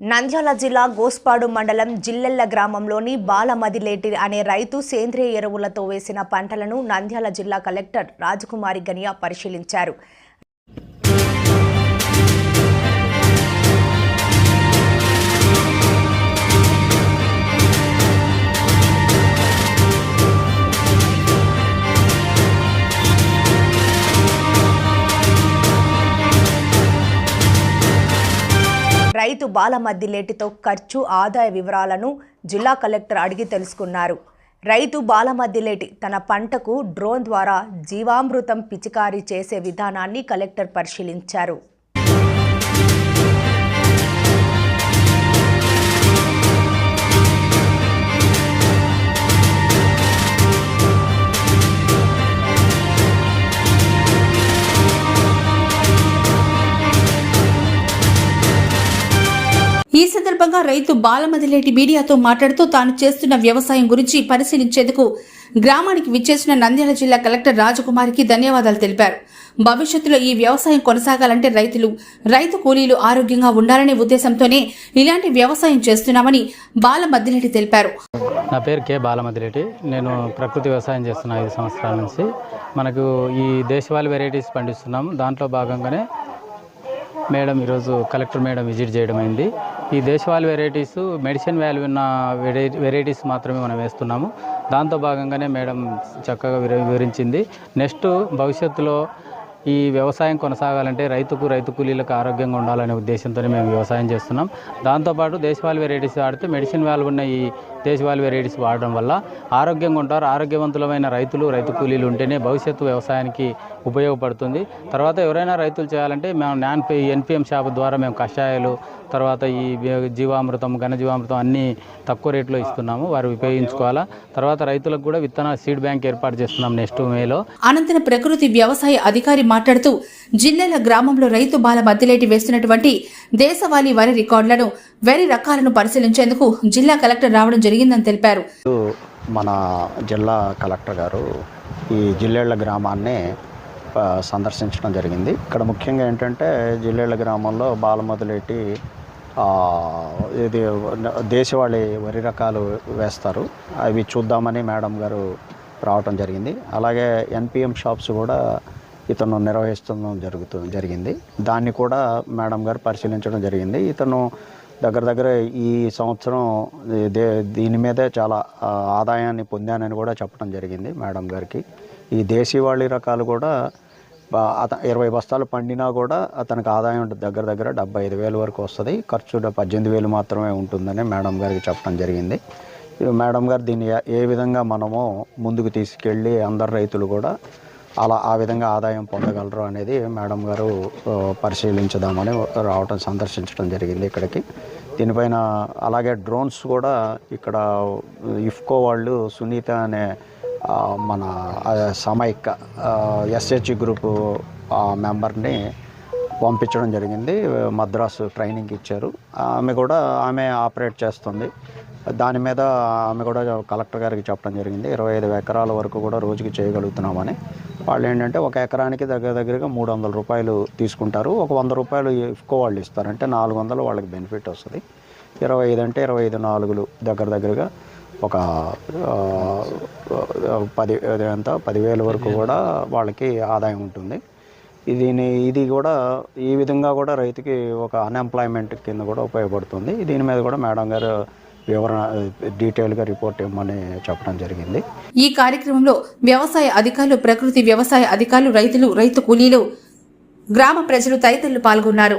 నంద్యాల జిల్లా గోస్పాడు మండలం జిల్లెళ్ళ గ్రామంలోని బాలమదిలేటి అనే రైతు సేంద్రియ ఎరువులతో వేసిన పంటలను నంద్యాల జిల్లా కలెక్టర్ రాజకుమారి గనియా పరిశీలించారు. రైతు బాలమద్దిలేటితో ఖర్చు ఆదాయ వివరాలను జిల్లా కలెక్టర్ అడిగి తెలుసుకున్నారు. రైతు బాలమద్దిలేటి తన పంటకు డ్రోన్ ద్వారా జీవామృతం పిచికారీ చేసే విధానాన్ని కలెక్టర్ పరిశీలించారు. సందర్భంగా రైతు బాలమదిలేటి మీడియాతో మాట్లాడుతూ తాను చేస్తున్న వ్యవసాయం గురించి పరిశీలించేందుకు గ్రామానికి విచ్చేసిన నంద్యాల జిల్లా కలెక్టర్ రాజకుమారికి ధన్యవాదాలు తెలిపారు. భవిష్యత్తులో ఈ వ్యవసాయం కొనసాగాలంటే రైతులు రైతు కూలీలు ఆరోగ్యంగా ఉండాలనే ఉద్దేశంతోనే ఇలాంటి వ్యవసాయం చేస్తున్నామని బాలమద్దిలేటి తెలిపారు. నా పేరు కే బాలమద్దిరెడ్డి నేను ప్రకృతి వ్యవసాయం చేస్తున్నా ఐదు సంవత్సరాల నుంచి. మనకు ఈ దేశవాళీ వెరైటీస్ పండిస్తున్నాం. దాంట్లో భాగంగానే మేడం ఈరోజు కలెక్టర్ మేడం విజిట్ చేయడం అయింది. ఈ దేశవాళీ వెరైటీస్ మెడిసిన్ వాల్యూ ఉన్న వెరై వెరైటీస్ మాత్రమే మనం వేస్తున్నాము. దాంతో భాగంగానే మేడం చక్కగా వివరించింది. నెక్స్ట్ భవిష్యత్తులో ఈ వ్యవసాయం కొనసాగాలంటే రైతుకు రైతు కూలీలకు ఆరోగ్యంగా ఉండాలనే ఉద్దేశంతోనే మేము వ్యవసాయం చేస్తున్నాం. దాంతోపాటు దేశవాళీ వెరైటీస్ వాడితే మెడిసిన్ వాళ్ళు ఉన్న ఈ దేశవాళీ వెరైటీస్ వాడడం వల్ల ఆరోగ్యంగా ఉంటారు. ఆరోగ్యవంతులమైన రైతులు రైతు కూలీలు ఉంటేనే భవిష్యత్తు వ్యవసాయానికి ఉపయోగపడుతుంది. తర్వాత ఎవరైనా రైతులు చేయాలంటే మేము నాన్ ఎన్పిఎం షాప్ ద్వారా మేము కషాయాలు తర్వాత ఈ జీవామృతం ఘనజీవామృతం అన్నీ తక్కువ రేట్లో ఇస్తున్నాము. వారు ఉపయోగించుకోవాలా. తర్వాత రైతులకు కూడా విత్తన సీడ్ బ్యాంక్ ఏర్పాటు చేస్తున్నాం నెక్స్ట్ మేలో. అనంతరం ప్రకృతి వ్యవసాయ అధికారి మాట్లాడుతూ జిల్లెల గ్రామంలో రైతు బాల మద్దిలేటి వేస్తున్నటువంటి దేశవాళీ వరి రికార్డులను వరి రకాలను పరిశీలించేందుకు జిల్లా కలెక్టర్ రావడం జరిగిందని తెలిపారు. మన జిల్లా కలెక్టర్ గారు ఈ జిల్లేళ్ళ గ్రామాన్ని సందర్శించడం జరిగింది. ఇక్కడ ముఖ్యంగా ఏంటంటే జిల్లేళ్ళ గ్రామంలో బాలమొదలెట్టి ఇది దేశవాళీ వరి రకాలు వేస్తారు. అవి చూద్దామని మేడం గారు రావటం జరిగింది. అలాగే ఎన్పిఎం షాప్స్ కూడా ఇతను నిర్వహిస్తుండడం జరుగుతూ జరిగింది. దాన్ని కూడా మేడం గారు పరిశీలించడం జరిగింది. ఇతను దగ్గర దగ్గర ఈ సంవత్సరం దే దీని మీదే చాలా ఆదాయాన్ని పొందానని కూడా చెప్పడం జరిగింది మేడం గారికి. ఈ దేశీవాళీ రకాలు కూడా అత ఇరవై బస్తాలు పండినా కూడా అతనికి ఆదాయం దగ్గర దగ్గర డెబ్బై ఐదు వేలు వరకు వస్తుంది. ఖర్చు పద్దెనిమిది వేలు మాత్రమే ఉంటుందని మేడం గారికి చెప్పడం జరిగింది. మేడం గారు దీన్ని ఏ- ఏ విధంగా మనము ముందుకు తీసుకెళ్ళి అందరు రైతులు కూడా అలా ఆ విధంగా ఆదాయం పొందగలరు అనేది మేడం గారు పరిశీలించదామని పరిశీలించుదామని రావటం సందర్శించడం జరిగింది ఇక్కడికి. దీనిపైన అలాగే డ్రోన్స్ కూడా ఇక్కడ ఇఫ్కో వాళ్ళు సునీత అనే మన సమైక్ ఎస్హెచ్ గ్రూపు ఆ మెంబర్ని పంపించడం జరిగింది. మద్రాసు ట్రైనింగ్ ఇచ్చారు. ఆమె కూడా ఆమె ఆపరేట్ చేస్తుంది. దాని మీద ఆమె కూడా కలెక్టర్ గారికి చెప్పడం జరిగింది. ఇరవై ఐదు ఎకరాల వరకు కూడా రోజుకి చేయగలుగుతున్నామని. వాళ్ళు ఏంటంటే ఒక ఎకరానికి దగ్గర దగ్గరగా మూడు వందల రూపాయలు తీసుకుంటారు. ఒక వంద రూపాయలు ఇఫ్కో వాళ్ళు ఇస్తారు. అంటే నాలుగు వందలు వాళ్ళకి బెనిఫిట్ వస్తుంది. ఇరవై ఐదు అంటే ఇరవై ఐదు నాలుగులు దగ్గర దగ్గరగా ఒక పది ఎంత పదివేల వరకు కూడా వాళ్ళకి ఆదాయం ఉంటుంది. దీని ఇది కూడా ఈ విధంగా కూడా రైతుకి ఒక అన్ఎంప్లాయ్మెంట్ కింద కూడా ఉపయోగపడుతుంది. దీని మీద కూడా మేడం గారు వివరణ డీటెయిల్గా రిపోర్ట్ ఇవ్వమని చెప్పడం జరిగింది. ఈ కార్యక్రమంలో వ్యవసాయ అధికారులు ప్రకృతి వ్యవసాయ అధికారులు రైతులు రైతు కూలీలు గ్రామ ప్రజలు తదితరులు పాల్గొన్నారు.